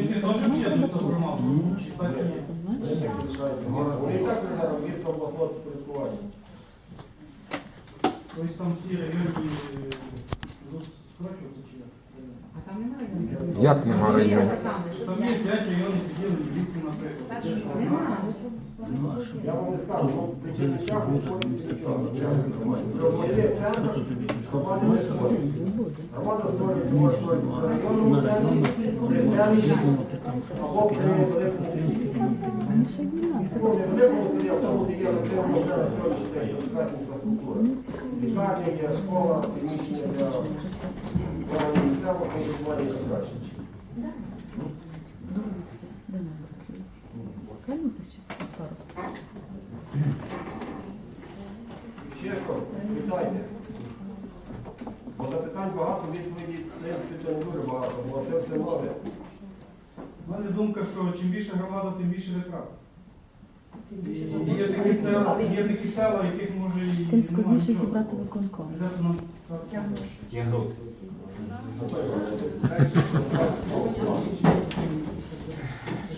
Чернівці теж об'єднуються в громаду? Чи так? Вони і так зараз місто обласного підпорядкування. Тобто там всі районы е, будуть чи як? А там немає районів? Як нема районів? Там є 5 районів поділені, на наприклад. Де ж вона? Немає. Я вам не скажу, ну, при Чернівцях не входить нічого. Є центр, громада не входить. Громада створюється, може створитися при районному центрі, при селищі, або при великому Ну, не великому селі, а тому, де є розробна вже на сьогоднішній день, така інфраструктура. Лікарня є, школа, приміщення для місцевого самоврядування і так далі. Ще що? Питайте. Бо запитань багато, відповіді не дуже багато, бо це все нове. У мене думка, що чим більше громада, тим більше витрат. І Є такі села, є такі села, яких може і Тим немає складніше зібрати виконком. Придеться нам тягнути.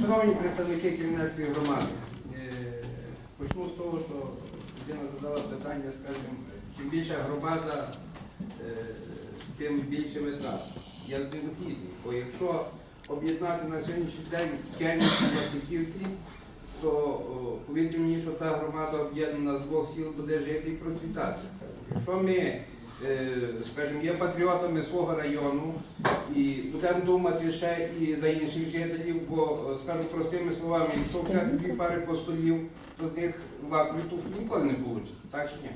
Шановні представники Кільмецької громади, почну з того, що людина задала питання, скажімо, чим більша громада, е, тим більше витрат. Я з ним бо якщо об'єднати на сьогоднішній день Кельниці Васильківці, то повірте мені, що ця громада об'єднана з двох сіл буде жити і процвітати. Якщо ми, скажімо, є патріотами свого району і будемо думати ще і за інших жителів, бо, е, скажу простими словами, якщо взяти дві пари постолів, то з них ніколи не буде, так чи ні?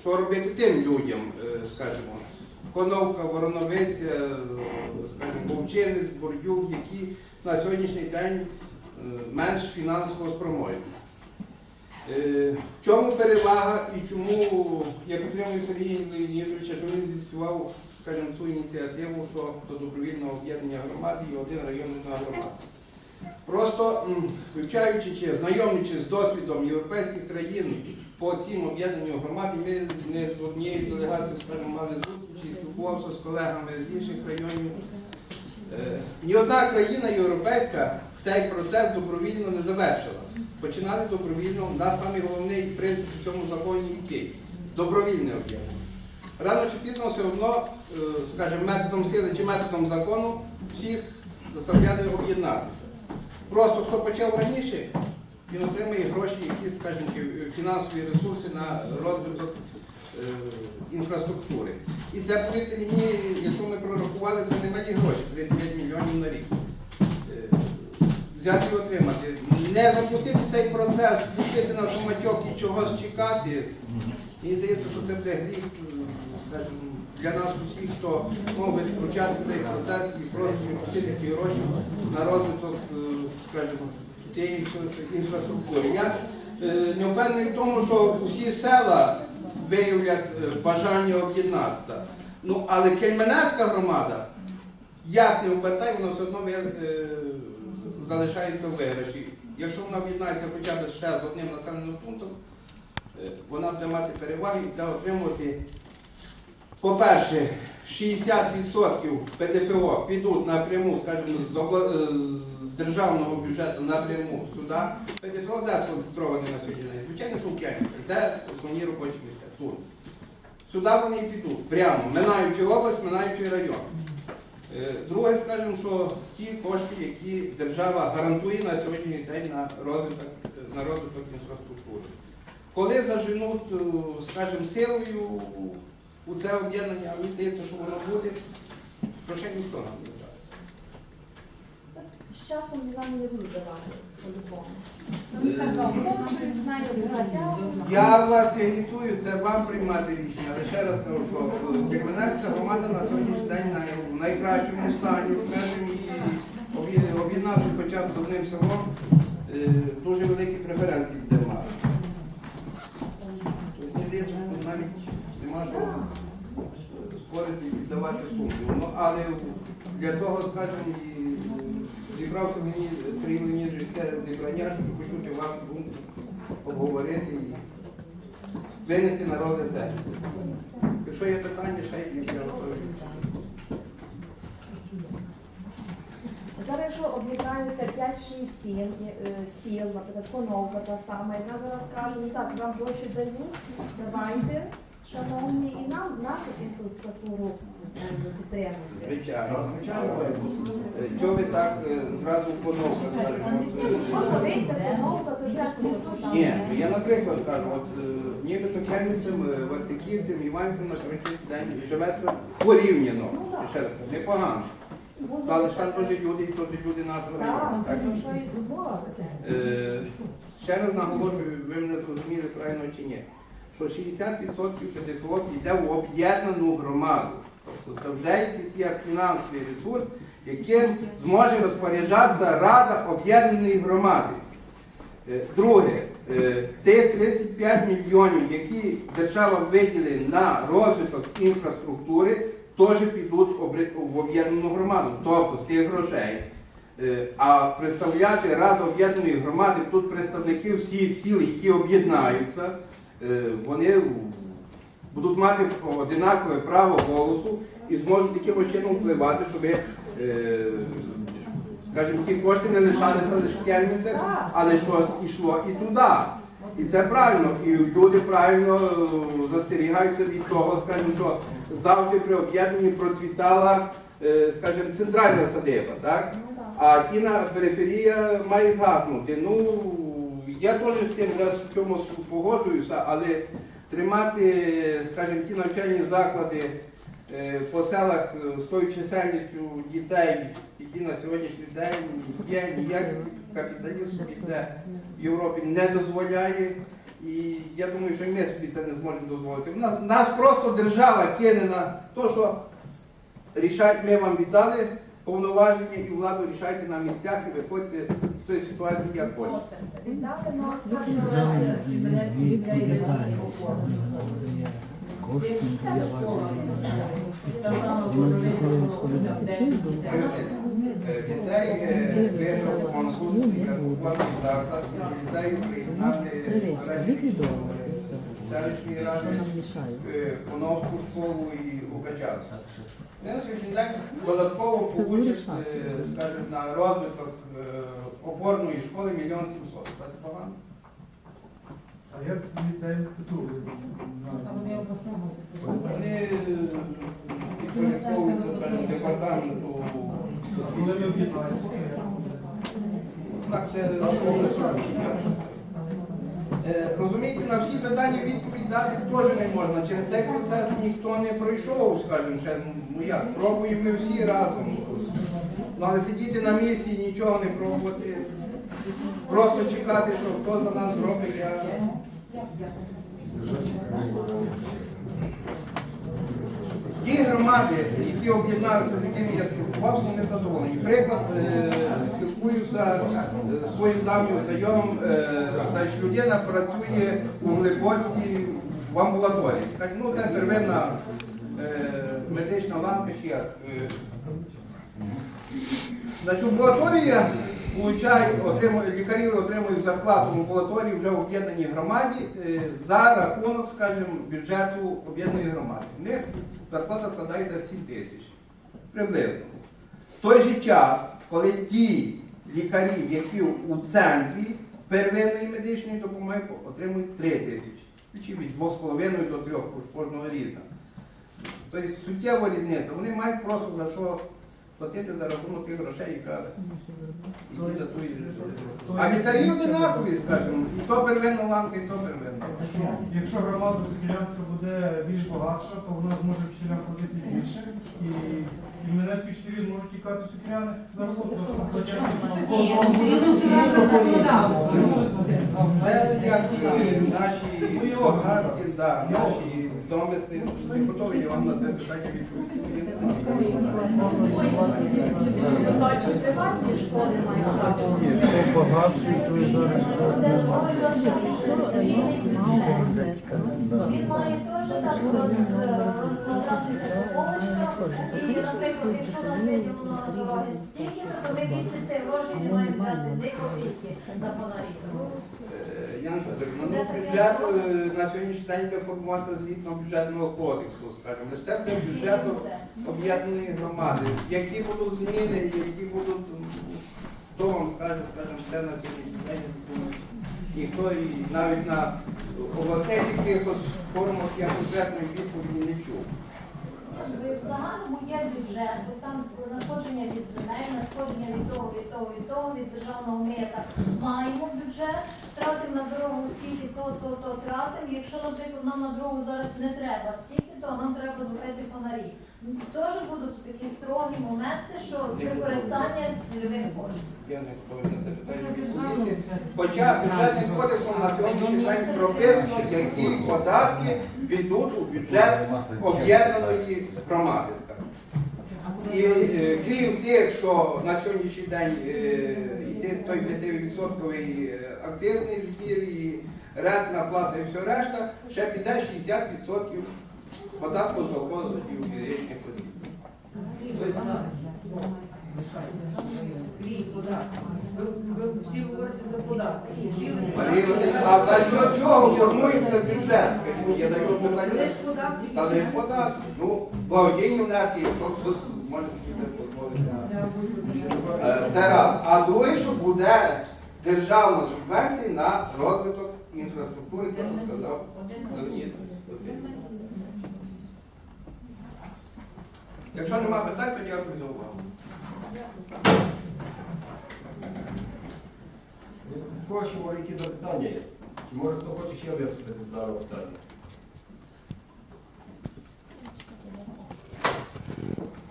Що робити тим людям, е, скажімо, Коновка, Вороновиця, е, скажімо, Вовчинець, Бордюк, які на сьогоднішній день е, менш фінансово спроможні. Е, В чому перевага і чому я підтримую Сергія Леонідовича, що він зіснував, скажімо, ту ініціативу, що до добровільного об'єднання громади і один район одна громада. Просто вивчаючи чи знайомлячись з досвідом європейських країн по цим об'єднанню громади, ми не з однією делегацією, скажімо, мали зустрічі, спілкувався з колегами з інших районів. Е, Ні одна країна європейська цей процес добровільно не завершила. Починали добровільно, у нас самий головний принцип в цьому законі який? Добровільне об'єднання. Рано чи пізно все одно, е, скажімо, методом сили чи методом закону всіх заставляли об'єднатися. Просто хто почав раніше, він отримає гроші, які, скажімо, фінансові ресурси на розвиток е, інфраструктури. І це, повірте мені, якщо ми прорахували, це немалі гроші, 35 мільйонів на рік. Е, Взяти і отримати. Не запустити цей процес, пустити на самотьок і чогось чекати. Мені здається, що це буде гріх, скажімо, для нас усіх, хто може втручати цей процес і просто пустити ті гроші на розвиток, е, скажімо, цієї інфраструктури. Я е, не впевнений в тому, що усі села виявлять е, бажання об'єднатися. Ну, але Кельменецька громада, як не обертай, вона все одно залишається в виграші. Якщо вона об'єднається хоча б ще з одним населеним пунктом, е, вона буде мати переваги і отримувати, по-перше, 60% ПДФО підуть напряму, скажімо, е, з державного бюджету напряму сюди. ПДФО де сконцентроване на сьогодні? Звичайно, що в Кельниці, де основні робочі місця? Тут. Сюди вони і підуть, прямо, минаючи область, минаючи район. Е, Друге, скажімо, що ті кошти, які держава гарантує на сьогоднішній день на розвиток, на розвиток інфраструктури. Коли заженуть, е, скажімо, силою у це об'єднання, мені здається, що воно буде, грошей ніхто нам не дасть. З часом вам не будуть давати по-любому. Я вас агітую, це вам приймати рішення. Але ще раз кажу, що Кельменецька громада на сьогоднішній день най- найкращому стані, скажімо, і об'єднавши хоча б з одним селом, е, дуже великі преференції буде мати. Навіть нема що спорити і давати сумнів. Ну, але для того, скажімо, і зібрався мені Леонідович це зібрання, щоб почути вашу думку, обговорити і винести на розгляд сесії. Якщо є питання, ще якісь я готовий. відповісти. Зараз якщо об'єднаються 5-6 сіл, е, сіл, наприклад, Коновка та сама, яка зараз каже, ну так, вам гроші дають, давайте, шановні, і нам нашу інфраструктуру е, підтримуйте. Звичайно. Е, Чого ви так е, зразу Коновка, то ж там. Ні, ну я наприклад кажу, от е, нібито Кельницям, е, Вартиківцям, Іванцям на сьогоднішній день живеться порівняно. Ще раз, непогано. Але ж там теж люди, і теж люди нашого району. Так, ну. Е, Ще раз наголошую, ви мене зрозуміли правильно чи ні, що 60% ПДФО йде в об'єднану громаду. Тобто це вже якийсь є фінансовий ресурс, яким зможе розпоряджатися Рада об'єднаної громади. Е, Друге, е, тих 35 мільйонів, які держава виділить на розвиток інфраструктури, теж підуть в об'єднану громаду, тобто з тих грошей. Е, А представляти Раду об'єднаної громади, тут представники всіх сіл, які об'єднаються, е, вони будуть мати одинакове право голосу і зможуть якимось чином впливати, щоб, е, скажімо, ті кошти не лишалися лише в Кельницях, але щось йшло і туди. І це правильно. І люди правильно застерігаються від того, скажімо, що завжди при об'єднанні процвітала, е, скажімо, центральна садиба, так? Ну. А тіна периферія має згаснути. Ну, я теж з цим в цьому погоджуюся, але тримати, скажімо, ті навчальні заклади е, по селах е, з тою чисельністю дітей, які на сьогоднішній день є ніякий капіталізм в Європі не дозволяє. І я думаю, що і ми собі це не зможемо дозволити. Нас, нас просто держава кине на те, що рішать, ми вам віддали повноваження і владу рішайте на місцях і виходьте з тої ситуації, як хочете. Віддати нас Е, Ліцей е, виграв конкурс, я купував дата, ліцей приєднати селищної ради Коновську школу і Лукачанську. День додатково получать, е, скажімо, на розвиток е, опорної школи мільйон сімсот. Це погано? А як з ліцеєм культури? Вони обласного. Вони е, скажімо, департаменту Розумієте, на всі питання відповідь дати теж не можна. Через цей процес ніхто не пройшов, скажімо, ще ну як, пробуємо ми всі разом. Ну, але сидіти на місці і нічого не пробувати, просто чекати, що хто за нас зробить, я. Ті громади, які об'єдналися, з якими я спілкувався, вони задоволені. Приклад, е, спілкуюся е, зі своїм давнім знайомим, е, значить, людина працює у глибоці в амбулаторії. Так, ну, це первинна медична ланка чи як. Е, Получає, отримує, лікарі отримують зарплату в амбулаторії вже в об'єднаній громаді е, за рахунок, скажімо, бюджету об'єднаної громади. У них зарплата складає десь 7 тисяч. Приблизно. В той же час, коли ті лікарі, які у центрі первинної медичної допомоги, отримують 3 тисячі. Чи від 2,5 до 3 кожного різна. Тобто суттєва різниця. Вони мають просто за що платити за рахунок тих грошей, яка які датують. А лікарі одинакові, скажімо, і то первинна ланка, і то первинна. Якщо, якщо громада Сокілянська буде більш багатша, то вона зможе вчителям платити більше. І Кільменецькі вчителі зможуть тікати сокіляни за рахунок того, що платять Це як е, наші багатки, да, наші домисли, не готові я вам на це питання відповісти. школи. Хто багатший, зараз. Де змогли Він має теж так роз- розкладатися по. І, наприклад, якщо нас виділено на дороги стільки, то ви віддасте гроші не мають взяти ні копійки на фонарі. Я не так, ну, ну бюджет е, на сьогоднішній день буде формувати згідно бюджетного кодексу, скажімо, лише бюджету об'єднаної громади. Які будуть зміни, які будуть, хто вам скаже, скажімо, це на сьогоднішній день ніхто і навіть на обласних якихось формах я конкретної відповіді не чув. В загальному є бюджет, бо там надходження від земель, надходження від того, від того, від того, від державного мета. Маємо бюджет, тратимо на дорогу скільки то, то, то тратимо. Якщо, наприклад, нам на дорогу зараз не треба стільки, то нам треба зробити фонарі. Теж будуть такі строгі моменти, що використання цільових коштів. Я не на це питання відповісти. Хоча бюджетним кодексом на сьогоднішній день прописано, які податки підуть у бюджет об'єднаної громади. І е, крім тих, що на сьогоднішній день е, йде той 5% акцизний збір і рентна плата і все решта, ще піде 60% податку з доходів юридичних осіб. Тобто, Всі говорите за податки. А що чого формується бюджет? Я даю питання. Та лише податки. Ну, благодійні внески, якщо може дозволити. Е, Це раз. А друге, що буде державна субвенція на розвиток інфраструктури, що сказав Леонід Якщо нема питань, то дякую за увагу. У кого ще може які запитання є? Чи може хто хоче ще виступити з даного питання?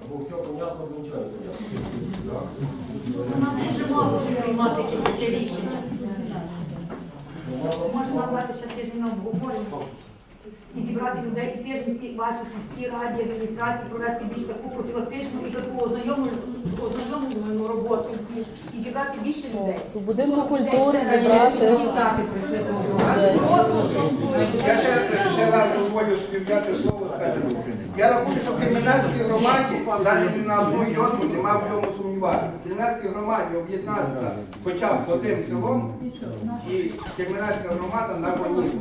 Або все понятно, або нічого не понятно. Нам дуже мало що приймати якісь такі рішення. Можна набрати ще тиждень на обговорення і зібрати людей і тиждень і ваші сільські раді, адміністрації провести більш таку профілактичну і таку ознайомлену роботу і зібрати більше людей. У будинку культури зібрати. Просто щоб Я ще, ще раз дозволю собі слово, скажімо. Я рахую, що в Кременецькій громаді, навіть ні на одну йотку нема в чому сумніватися. В Кременецькій громаді об'єднатися хоча б з одним селом, і Кременецька громада на коні.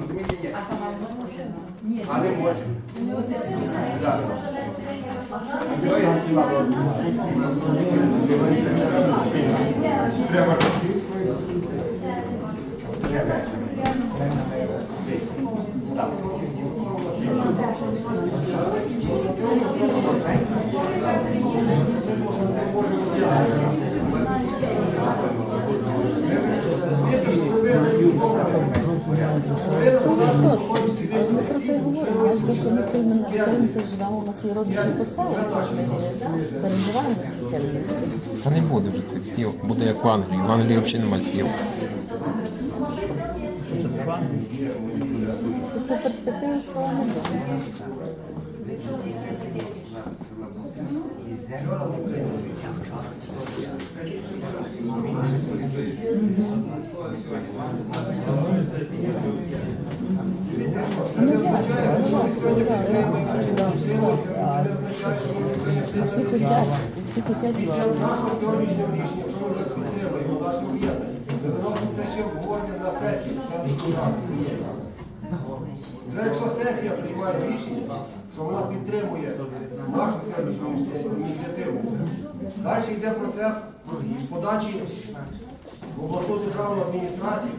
Розумієте, ні. А сама. А не може. Так. Ми про це говоримо. Я ж те, що кримінальці живемо, у нас є родичі переживаємо таке. Та не буде вже цих сіл. Буде як в Англії. В Англії взагалі нема сіл. Тобто перспективи села не буде. Ну, я, я, а всі хотять, час нашого сьогоднішнього рішення, що ми вже підтримуємо нашу об'єднання, ми виносимо це ще обговорення на сесії. Вже якщо сесія приймає рішення, що вона підтримує нашу сьогоднішню ініціативу, далі йде процес подачі в обласну державну адміністрацію.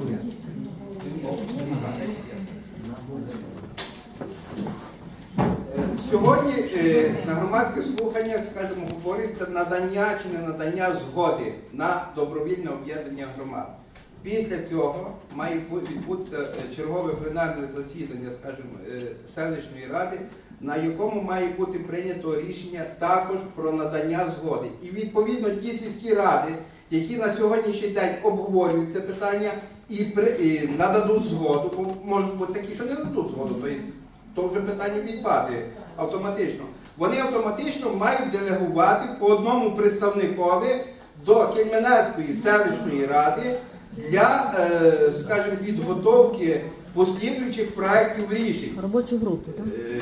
Сьогодні е, на громадських слуханнях, скажімо, говориться надання чи не надання згоди на добровільне об'єднання громад. Після цього має відбутися е, чергове пленарне засідання, скажімо, е, селищної ради, на якому має бути прийнято рішення також про надання згоди. І відповідно ті сільські ради, які на сьогоднішній день обговорюють це питання і, при, і нададуть згоду, можуть бути такі, що не нададуть згоду, тобто то вже питання відпаде автоматично. Вони автоматично мають делегувати по одному представникові до Кельменецької селищної ради для, е, скажімо, підготовки послідуючих проєктів рішень. робочі групи. так? Е,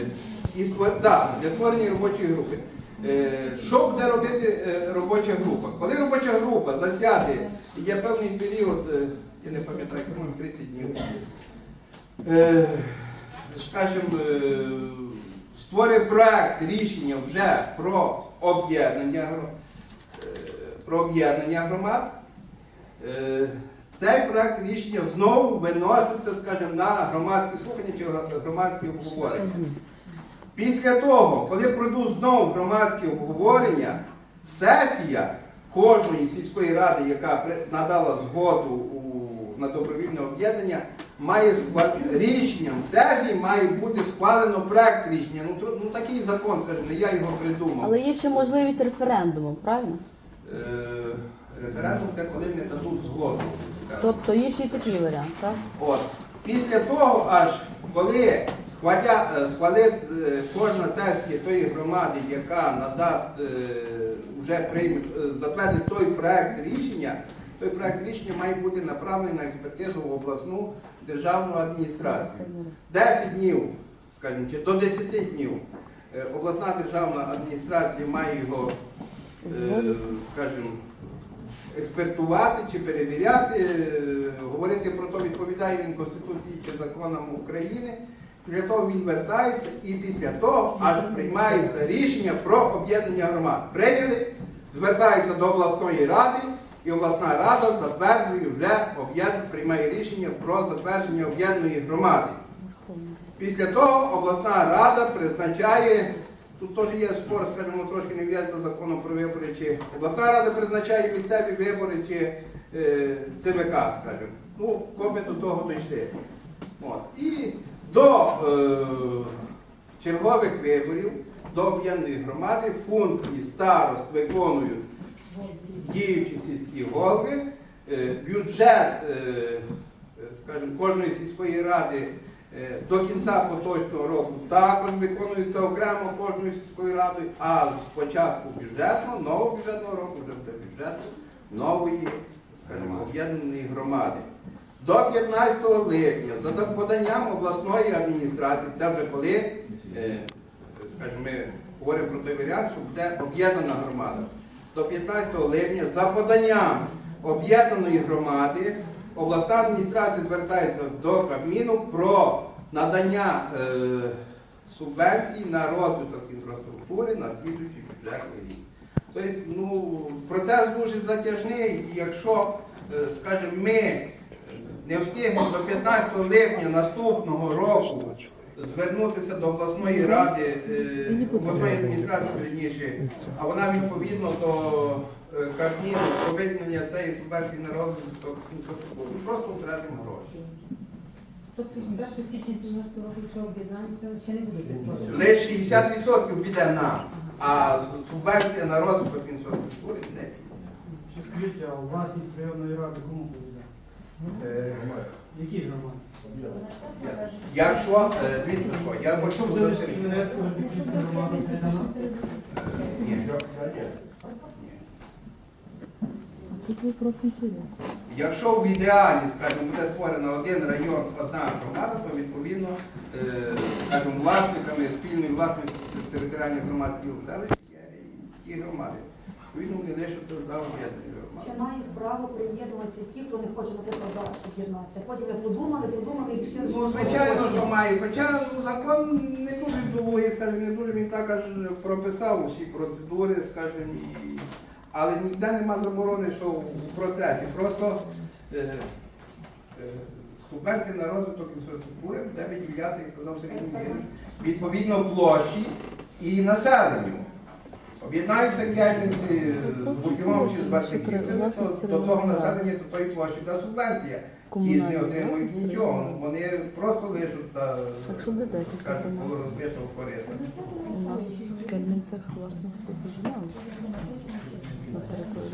і да, для створення робочої групи. Е, Що буде робити робоча група? Коли робоча група засяде, є певний період, я не пам'ятаю, по-моєму, 30 днів. Скажімо, е, створює проект рішення вже про об'єднання е, про об'єднання громад. Е, цей проект рішення знову виноситься, скажімо, на громадські слухання чи громадські обговорення. Після того, коли пройдуть знову громадські обговорення, сесія кожної сільської ради, яка надала згоду на добровільне об'єднання, має скла- рішенням сесії має бути схвалено проект рішення. Ну, тро- ну такий закон, скажімо, не я його придумав. Але є ще можливість референдуму, правильно? Е, референдум це коли не дадуть згоду. скажімо. Тобто є ще й такий варіант, так? От. Після того, аж коли е, схвалить е, кожна сесія тої громади, яка надасть, е, вже прийме, затвердить той проект рішення, той проект рішення має бути направлений на експертизу в обласну державну адміністрацію. 10 днів, скажімо, чи до 10 днів е, обласна державна адміністрація має його, е, скажімо, експертувати чи перевіряти, е, говорити про те, відповідає він Конституції чи законам України. Після того він вертається і після того аж приймається рішення про об'єднання громад. Прийняли, звертається до обласної ради, і обласна рада затверджує вже об'єднання, приймає рішення про затвердження об'єднаної громади. Після того обласна рада призначає, тут теж є спор, скажімо, трошки не в'язано законом про вибори, чи обласна рада призначає місцеві вибори чи е, ЦВК, скажімо. Ну, коби до того дійшли. От. І до е, чергових виборів, до об'єднаної громади функції старост виконують діючі сільські голови, е, бюджет, е, е, скажімо, кожної сільської ради до кінця поточного року також виконується окремо кожною сільською радою, а з початку бюджетного, нового бюджетного року вже буде бюджет нової, скажімо, об'єднаної громади. До 15 липня за поданням обласної адміністрації, це вже коли, скажімо, ми говоримо про той варіант, що буде об'єднана громада. До 15 липня за поданням об'єднаної громади обласна адміністрація звертається до Кабміну про надання е, субвенцій на розвиток інфраструктури на слідуючий бюджетний рік. Тобто, ну, процес дуже затяжний, і якщо, е, скажімо, ми не встигнемо до 15 липня наступного року звернутися до обласної ради, е, обласної адміністрації, верніше, а вона відповідно до е, Кабміну про виділення цієї субвенції на розвиток інфраструктури, ми просто втратимо гроші. Тобто з 1 січня 17 року, якщо об'єднаємося, ще не буде. Лише 60% піде нам, а субвенція на розвиток інфраструктури не піде. Скажіть, а власність районної ради кому буде? Е, Які громади? Я- Якщо, е, дивіться, що, я Якщо почув буде за Кременецька Антикризна громада, це для нас? Ні. Тут вопрос інтересний. Якщо в ідеалі, скажімо, буде створено один район, одна громада, то відповідно, е, скажімо, власниками, спільною власниками територіальних громад сіл селищ є і громади. Відповідно, вони лишаться за об'єднаною Чи мають право приєднуватися ті, хто не хоче, наприклад, зараз об'єднатися? Потім ми подумали, подумали і рішили, Ну, звичайно, що має. Хоча закон не дуже довгий, скажімо, не дуже він так аж прописав усі процедури, скажімо, і... але ніде нема заборони, що в процесі. Просто е, е, субвенція на розвиток інфраструктури буде виділяти, як сказав Сергій Миколаївич, відповідно площі і населенню. Об'єднаються кельниці з Будьомом чи з Барсиківцями, то до того населення, до тої площі та субвенція. Ті не отримують нічого, вони просто декілька скажімо, громад. розбитого корита. У нас в Кельменцях власності дуже мало на території.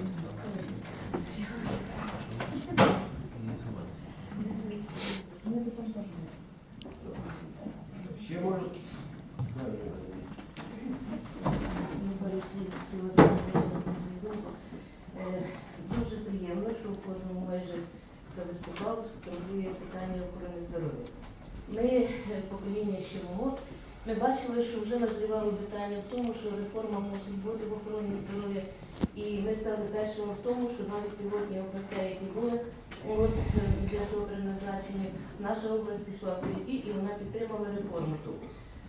Ще може? Е, Дуже приємно, що в кожному майже хто виступав, турбує питання охорони здоров'я. Ми, е, покоління ще молод, ми бачили, що вже назрівало питання в тому, що реформа мусить бути в охороні здоров'я. І ми стали першими в тому, що навіть пілотні областя, які були от, е, для того призначені, наша область пішла впереді і вона підтримала реформу ту.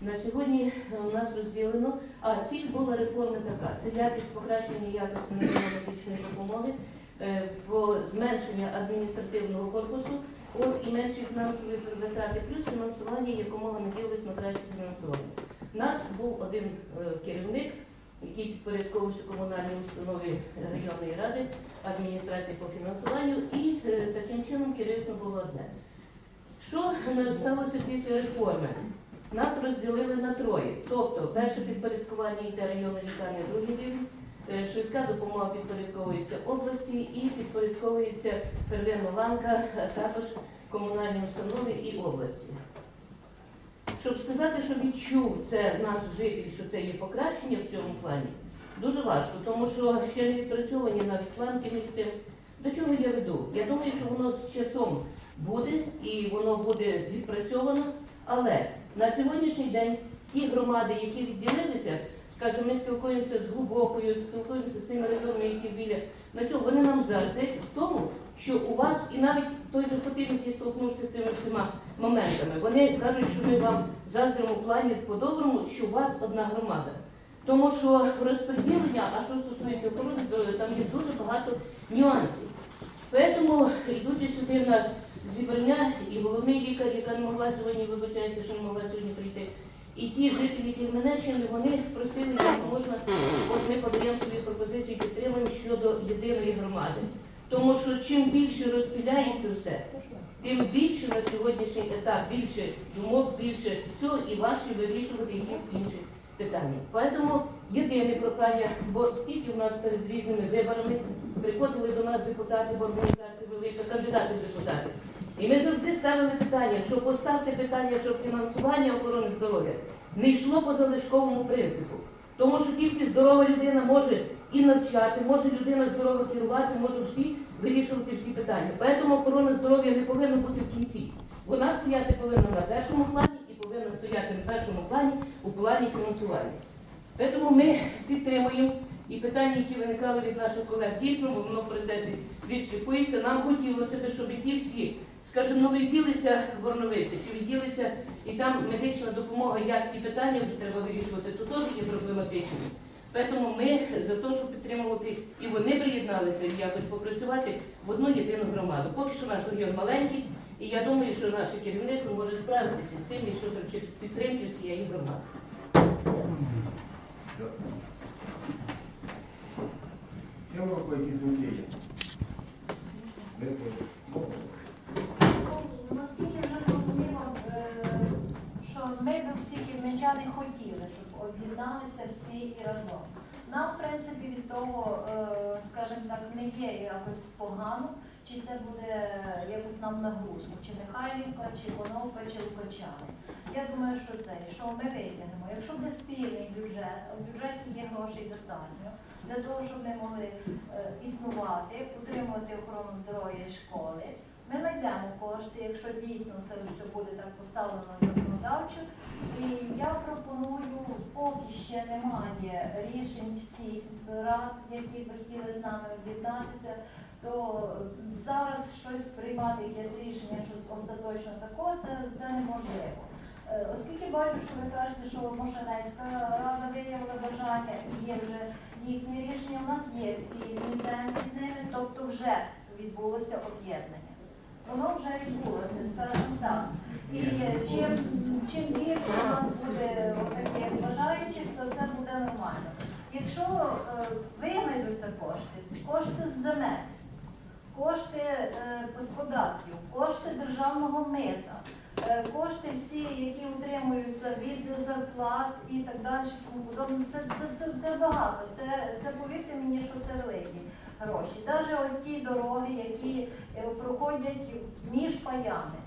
На сьогодні е, у нас розділено, а ціль була реформи така: це якість покращення якості медичної допомоги, е, по зменшення адміністративного корпусу, і менші фінансові витрати, плюс фінансування якомога наділилось на краще фінансування. У нас був один е, керівник, який підпорядковувався комунальній установі районної ради, адміністрації по фінансуванню, і е, таким чином керівництво було одне. Що е, сталося після реформи? Нас розділили на троє. Тобто, перше підпорядкування йде районної лікарні, другий рівень, швидка допомога підпорядковується області і підпорядковується первинна ланка, також комунальній установі і області. Щоб сказати, що відчув це наш житель, що це є покращення в цьому плані, дуже важко, тому що ще не відпрацьовані навіть планки місцеві. До чого я веду? Я думаю, що воно з часом буде і воно буде відпрацьовано, але на сьогоднішній день ті громади, які відділилися, скажімо, ми спілкуємося з глибокою, спілкуємося з тими районами, які біля на цьому вони нам заздрять в тому, що у вас і навіть той же який столкнувся з тими всіма моментами, вони кажуть, що ми вам заздримо в плані по-доброму, що у вас одна громада. Тому що розподілення, а що стосується охорони здоров'я, там є дуже багато нюансів. Тому, йдучи сюди на зібрання, і головний лікар, яка не могла сьогодні, вибачається, що не могла сьогодні прийти, і ті жителі Кельменеччини, вони просили, як можна, от ми подаємо свої пропозиції, підтримуємо щодо єдиної громади. Тому що чим більше розпіляється все, тим більше на сьогоднішній етап, більше думок, більше цього і важче вирішувати якісь інші питання. Тому єдине прохання, бо скільки в нас перед різними виборами приходили до нас депутати в організації велика, кандидати в депутати. І ми завжди ставили питання, що поставте питання, щоб фінансування охорони здоров'я не йшло по залишковому принципу. Тому що тільки здорова людина може і навчати, може людина здорово керувати, може всі вирішувати всі питання. Тому охорона здоров'я не повинна бути в кінці. Вона стояти повинна на першому плані і повинна стояти на першому плані у плані фінансування. Тому ми підтримуємо і питання, які виникали від наших колег, дійсно, бо воно в процесі відшліфується. Нам хотілося б, щоб ті всі, скажімо, ну відділиться Горновиця, чи відділиться і там медична допомога, як ті питання вже треба вирішувати, то теж є проблематичні. Тому ми за те, щоб підтримувати, і вони приєдналися якось попрацювати в одну єдину громаду. Поки що наш регіон маленький, і я думаю, що наше керівництво може справитися з цим, якщо підтримки всієї громади. Чим ви якісь думки є? Наскільки вже зрозуміло, е, що ми б всі кільмичани хотіли, щоб об'єдналися всі і разом. Нам, в принципі, від того, е, скажімо так, не є якось погано, чи це буде якось нам нагрузку, чи Михайлівка, чи Коновка, чи Лукачани. Я думаю, що це, що ми витягнемо. Якщо буде спільний бюджет, а в бюджеті є грошей достатньо для того, щоб ми могли е, існувати, утримувати охорону здоров'я і школи. Ми знайдемо кошти, якщо дійсно це все буде так поставлено законодавчо. І я пропоную, поки ще немає рішень всіх рад, які б хотіли з нами об'єднатися, то зараз щось приймати, якесь рішення, що остаточно такого, це, це неможливо. Е, Оскільки бачу, що ви кажете, що Мошенецька рада виявила бажання і є вже їхнє рішення, у нас є спільні землі з ними, тобто вже відбулося об'єднання. Воно вже відбулося, скажімо так. І чим, чим більше у нас буде таких бажаючих, то це буде нормально. Якщо е, винайдуться кошти, кошти з земель, кошти е, з податків, кошти державного мита, е, кошти всі, які утримуються від зарплат і так далі, тому подобне, це, це, це, багато. Це, це повірте мені, що це великі гроші. Навіть ті дороги, які е, проходять між паями.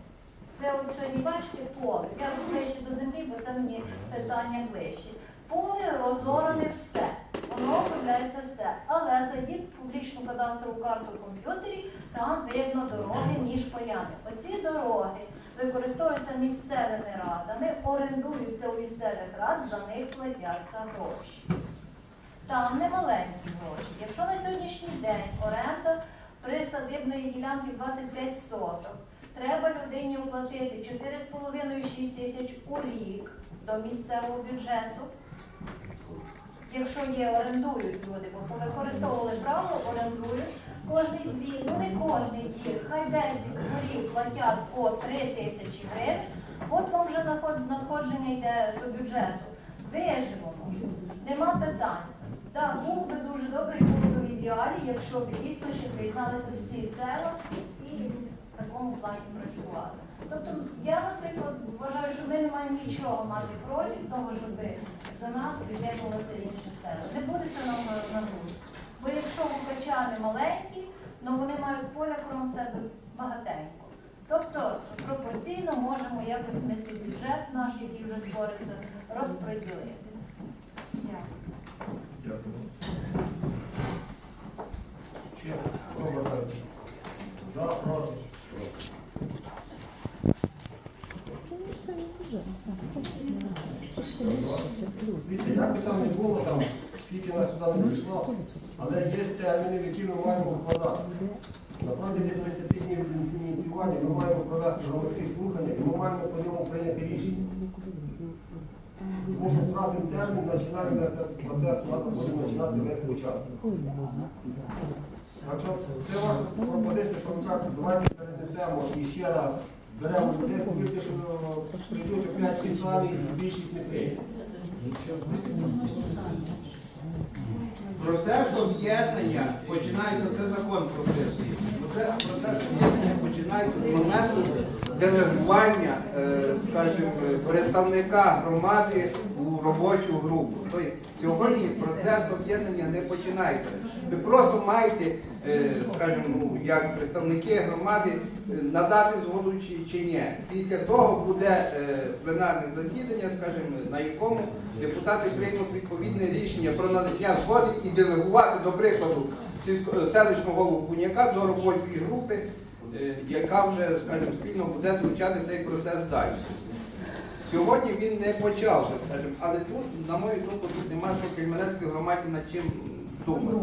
Це от сьогодні бачите поле. Я ближче до землі, бо це мені питання ближче. Поле розорене все. Воно оформляється все. Але зайдіть в публічну кадастрову карту в комп'ютері, там видно дороги між паями. Оці дороги використовуються місцевими радами, орендуються у місцевих рад, за них платяться гроші. Там не маленькі гроші. Якщо на сьогоднішній день оренда присадибної ділянки 25 соток, треба людині оплатити 4,5-6 тисяч у рік до місцевого бюджету. Якщо є, орендують люди, бо використовували право, орендують, кожний двір, ну не кожний двір, хай 10 дворів платять по 3 тисячі гривень, от вам вже надходження йде до бюджету. Виживемо, нема питань. Так, було би дуже добре, було б в ідеалі, якщо б дійсно ще приєдналися всі села і в такому плані працювали. Тобто я, наприклад, вважаю, що ми не маємо нічого мати проти того, щоб до нас приєднувалися інше села. Не буде це нам на на. Бо якщо гукачани маленькі, ну вони мають поля кругом себе багатенько. Тобто пропорційно можемо якось ми цей бюджет наш, який вже твориться, розподілити. Дякую. Хто бажає? За, проти. Дивіться, як би там не було, там, скільки нас туди не прийшло, але є терміни, в які ми маємо вкладати. На протязі 30 днів від ініціювання ми маємо провести слухання і ми маємо по ньому прийняти рішення. Тому що втратимо термін, починаємо на цей процес, нас буде починати весь спочатку. Так що це ваша пропозиція, що ви кажете, давайте перенесемо і ще раз зберемо людей, повірте, що прийдуть опять ті самі, більшість не прийде. Процес об'єднання починається, це закон прописує. Процес, процес об'єднання починається з моменту делегування, е, скажімо, представника громади у робочу групу. Тобто сьогодні процес об'єднання не починається. Ви просто маєте, е, скажімо, ну, як представники громади е, надати згоду чи, ні. Після того буде пленарне засідання, скажімо, на якому депутати приймуть відповідне рішення про надання згоди і делегувати, до прикладу, селищного голову Куняка до робочої групи, яка вже, скажімо, спільно буде звучати цей процес далі. Сьогодні він не почався, скажімо, але тут, на мою думку, тут немає що Кельменецькій громаді над чим думати.